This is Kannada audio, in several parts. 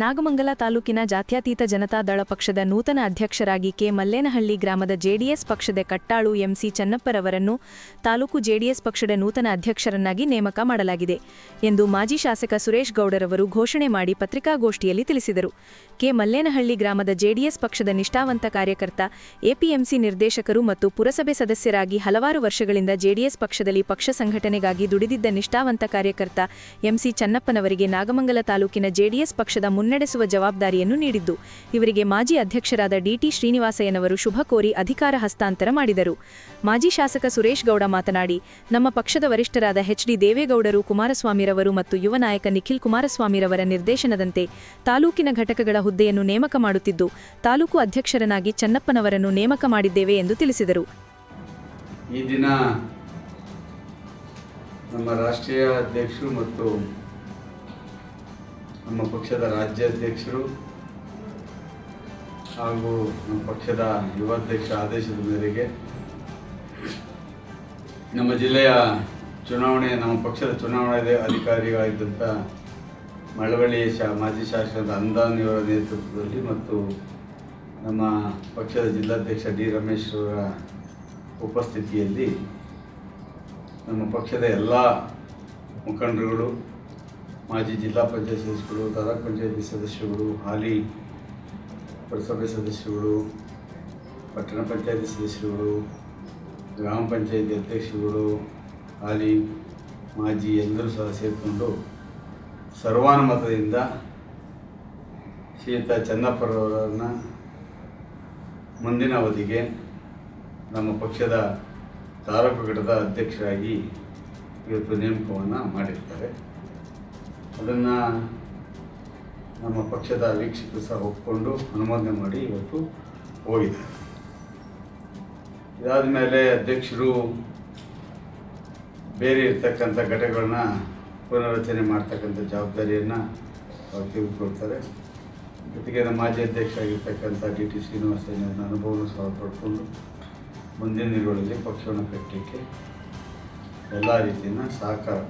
ನಾಗಮಂಗಲ ತಾಲೂಕಿನ ಜಾತ್ಯತೀತ ಜನತಾ ದಳ ಪಕ್ಷದ ನೂತನ ಅಧ್ಯಕ್ಷರಾಗಿ ಕೆ. ಮಲ್ಲೇನಹಳ್ಳಿ ಗ್ರಾಮದ ಜೆಡಿಎಸ್ ಪಕ್ಷದ ಕಟ್ಟಾಳು ಎಂಸಿ ಚನ್ನಪ್ಪರವರನ್ನು ತಾಲೂಕು ಜೆಡಿಎಸ್ ಪಕ್ಷದ ನೂತನ ಅಧ್ಯಕ್ಷರನ್ನಾಗಿ ನೇಮಕ ಮಾಡಲಾಗಿದೆ ಎಂದು ಮಾಜಿ ಶಾಸಕ ಸುರೇಶ್ ಗೌಡರವರು ಘೋಷಣೆ ಮಾಡಿ ಪತ್ರಿಕಾಗೋಷ್ಠಿಯಲ್ಲಿ ತಿಳಿಸಿದರು. ಕೆ. ಮಲ್ಲೇನಹಳ್ಳಿ ಗ್ರಾಮದ ಜೆಡಿಎಸ್ ಪಕ್ಷದ ನಿಷ್ಠಾವಂತ ಕಾರ್ಯಕರ್ತ, ಎಪಿಎಂಸಿ ನಿರ್ದೇಶಕರು ಮತ್ತು ಪುರಸಭೆ ಸದಸ್ಯರಾಗಿ ಹಲವಾರು ವರ್ಷಗಳಿಂದ ಜೆಡಿಎಸ್ ಪಕ್ಷದಲ್ಲಿ ಪಕ್ಷ ಸಂಘಟನೆಗಾಗಿ ದುಡಿದಿದ್ದ ನಿಷ್ಠಾವಂತ ಕಾರ್ಯಕರ್ತ ಎಂಸಿ ಚನ್ನಪ್ಪನವರಿಗೆ ನಾಗಮಂಗಲ ತಾಲೂಕಿನ ಜೆಡಿಎಸ್ ಪಕ್ಷದ ಮುನ್ನಡೆಸುವ ಜವಾಬ್ದಾರಿಯನ್ನು ನೀಡಿದ್ದು. ಇವರಿಗೆ ಮಾಜಿ ಅಧ್ಯಕ್ಷರಾದ ಡಿಟಿ ಶ್ರೀನಿವಾಸಯ್ಯನವರು ಶುಭ ಕೋರಿ ಅಧಿಕಾರ ಹಸ್ತಾಂತರ ಮಾಡಿದರು. ಮಾಜಿ ಶಾಸಕ ಸುರೇಶ್ ಗೌಡ ಮಾತನಾಡಿ, ನಮ್ಮ ಪಕ್ಷದ ವರಿಷ್ಠರಾದ ಎಚ್ಡಿ ದೇವೇಗೌಡರು, ಕುಮಾರಸ್ವಾಮಿರವರು ಮತ್ತು ಯುವ ನಾಯಕ ನಿಖಿಲ್ ಕುಮಾರಸ್ವಾಮಿರವರ ನಿರ್ದೇಶನದಂತೆ ತಾಲೂಕಿನ ಘಟಕಗಳ ಹುದ್ದೆಯನ್ನು ನೇಮಕ ಮಾಡುತ್ತಿದ್ದು, ತಾಲೂಕು ಅಧ್ಯಕ್ಷರನ್ನಾಗಿ ಚನ್ನಪ್ಪನವರನ್ನು ನೇಮಕ ಮಾಡಿದ್ದೇವೆ ಎಂದು ತಿಳಿಸಿದರು. ಈ ದಿನ ನಮ್ಮ ರಾಷ್ಟ್ರೀಯ ಅಧ್ಯಕ್ಷರು ಮತ್ತು ನಮ್ಮ ಪಕ್ಷದ ರಾಜ್ಯಾಧ್ಯಕ್ಷರು ಹಾಗೂ ನಮ್ಮ ಪಕ್ಷದ ಯುವಾಧ್ಯಕ್ಷ ಆದೇಶದ ಮೇರೆಗೆ ನಮ್ಮ ಜಿಲ್ಲೆಯ ಚುನಾವಣೆ, ನಮ್ಮ ಪಕ್ಷದ ಚುನಾವಣೆ ಅಧಿಕಾರಿಗಳಾಗಿದ್ದಂಥ ಮಳವಳ್ಳಿ ಶಾ, ಮಾಜಿ ಶಾಸಕರ ಅಂದಾನ್ ಇವರ ನೇತೃತ್ವದಲ್ಲಿ ಮತ್ತು ನಮ್ಮ ಪಕ್ಷದ ಜಿಲ್ಲಾಧ್ಯಕ್ಷ ಡಿ ರಮೇಶ್ ಅವರ ಉಪಸ್ಥಿತಿಯಲ್ಲಿ ನಮ್ಮ ಪಕ್ಷದ ಎಲ್ಲ ಮುಖಂಡರುಗಳು ಮಾಜಿ ಜಿಲ್ಲಾ ಪಂಚಾಯತ್ ಸದಸ್ಯರು ತಾಲೂಕ್ ಪಂಚಾಯತಿ ಸದಸ್ಯರುಗಳು, ಹಾಲಿ ಪುರಸಭೆ ಸದಸ್ಯರುಗಳು, ಪಟ್ಟಣ ಪಂಚಾಯತಿ ಸದಸ್ಯರುಗಳು, ಗ್ರಾಮ ಪಂಚಾಯತಿ ಅಧ್ಯಕ್ಷರುಗಳು, ಹಾಲಿ ಮಾಜಿ ಎಲ್ಲರೂ ಸಹ ಸೇರಿಕೊಂಡು ಸರ್ವಾನುಮತದಿಂದ ಶ್ರೀಯುತ ಚನ್ನಪ್ಪರವರನ್ನು ಮುಂದಿನ ಅವಧಿಗೆ ನಮ್ಮ ಪಕ್ಷದ ತಾಲೂಕು ಘಟಕದ ಅಧ್ಯಕ್ಷರಾಗಿ ಇವತ್ತು ನೇಮಕವನ್ನು ಮಾಡಿರ್ತಾರೆ. ಅದನ್ನು ನಮ್ಮ ಪಕ್ಷದ ವೀಕ್ಷಕರು ಸಹ ಒಪ್ಪಿಕೊಂಡು ಅನುಮೋದನೆ ಮಾಡಿ ಇವತ್ತು ಹೋಗಿದ್ದಾರೆ ಇದಾದ ಮೇಲೆ ಅಧ್ಯಕ್ಷರು ಬೇರೆ ಇರ್ತಕ್ಕಂಥ ಘಟಕಗಳನ್ನ ಪುನರ್ರಚನೆ ಮಾಡ್ತಕ್ಕಂಥ ಜವಾಬ್ದಾರಿಯನ್ನು ಅವ್ರು ತೆಗೆದುಕೊಳ್ತಾರೆ ಜೊತೆಗೆ ನಮ್ಮ ಮಾಜಿ ಅಧ್ಯಕ್ಷ ಆಗಿರ್ತಕ್ಕಂಥ ಡಿ ಟಿ ಶ್ರೀನಿವಾಸಯ್ಯನ ಅನುಭವವನ್ನು ಸಹ ಪಡ್ಕೊಂಡು ಮುಂದಿನ ದಿನಗಳಲ್ಲಿ ಪಕ್ಷವನ್ನು ಕಟ್ಟಲಿಕ್ಕೆ ಎಲ್ಲ ರೀತಿಯನ್ನು ಸಹಕಾರ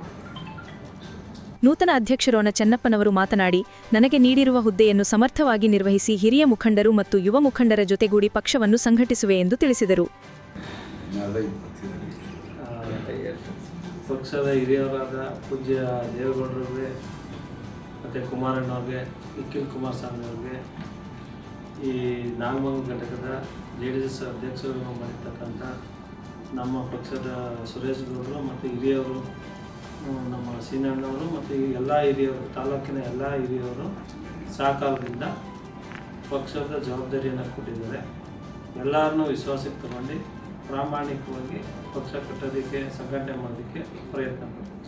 ನೂತನ ಅಧ್ಯಕ್ಷರೋನ ಚೆನ್ನಪ್ಪನವರು ಮಾತನಾಡಿ, ನನಗೆ ನೀಡಿರುವ ಹುದ್ದೆಯನ್ನು ಸಮರ್ಥವಾಗಿ ನಿರ್ವಹಿಸಿ ಹಿರಿಯ ಮುಖಂಡರು ಮತ್ತು ಯುವ ಮುಖಂಡರ ಜೊತೆಗೂಡಿ ಪಕ್ಷವನ್ನು ಸಂಘಟಿಸುವೆ ಎಂದು ತಿಳಿಸಿದರು. ಪಕ್ಷದ ಹಿರಿಯರಾದ ಪೂಜ್ಯ ದೇವೇಗೌಡರಿಗೆ ಮತ್ತು ಕುಮಾರಣ್ಣವ್ರಿಗೆ ನಿಖಿಲ್ ಕುಮಾರಸ್ವಾಮಿ ಅವ್ರಿಗೆ, ಈ ನಾಗಮಂಗಲ ಘಟಕದ ಜೆ ಡಿ ಎಸ್ ಅಧ್ಯಕ್ಷರು ಮಾಡಿರ್ತಕ್ಕಂಥ ನಮ್ಮ ಪಕ್ಷದ ಸುರೇಶ್ ಗೌಡರು ಮತ್ತು ಹಿರಿಯರು ನಮ್ಮ ಸೀನಣ್ಣವರು ಮತ್ತು ಎಲ್ಲ ಹಿರಿಯವರು ತಾಲೂಕಿನ ಎಲ್ಲ ಹಿರಿಯವರು ಸಹಕಾರದಿಂದ ಪಕ್ಷದ ಜವಾಬ್ದಾರಿಯನ್ನು ಕೊಟ್ಟಿದ್ದಾರೆ. ಎಲ್ಲರನ್ನೂ ವಿಶ್ವಾಸಕ್ಕೆ ತಗೊಂಡು ಪ್ರಾಮಾಣಿಕವಾಗಿ ಪಕ್ಷ ಕಟ್ಟೋದಕ್ಕೆ, ಸಂಘಟನೆ ಮಾಡೋದಕ್ಕೆ ಪ್ರಯತ್ನ ಪಡ್ತೀವಿ.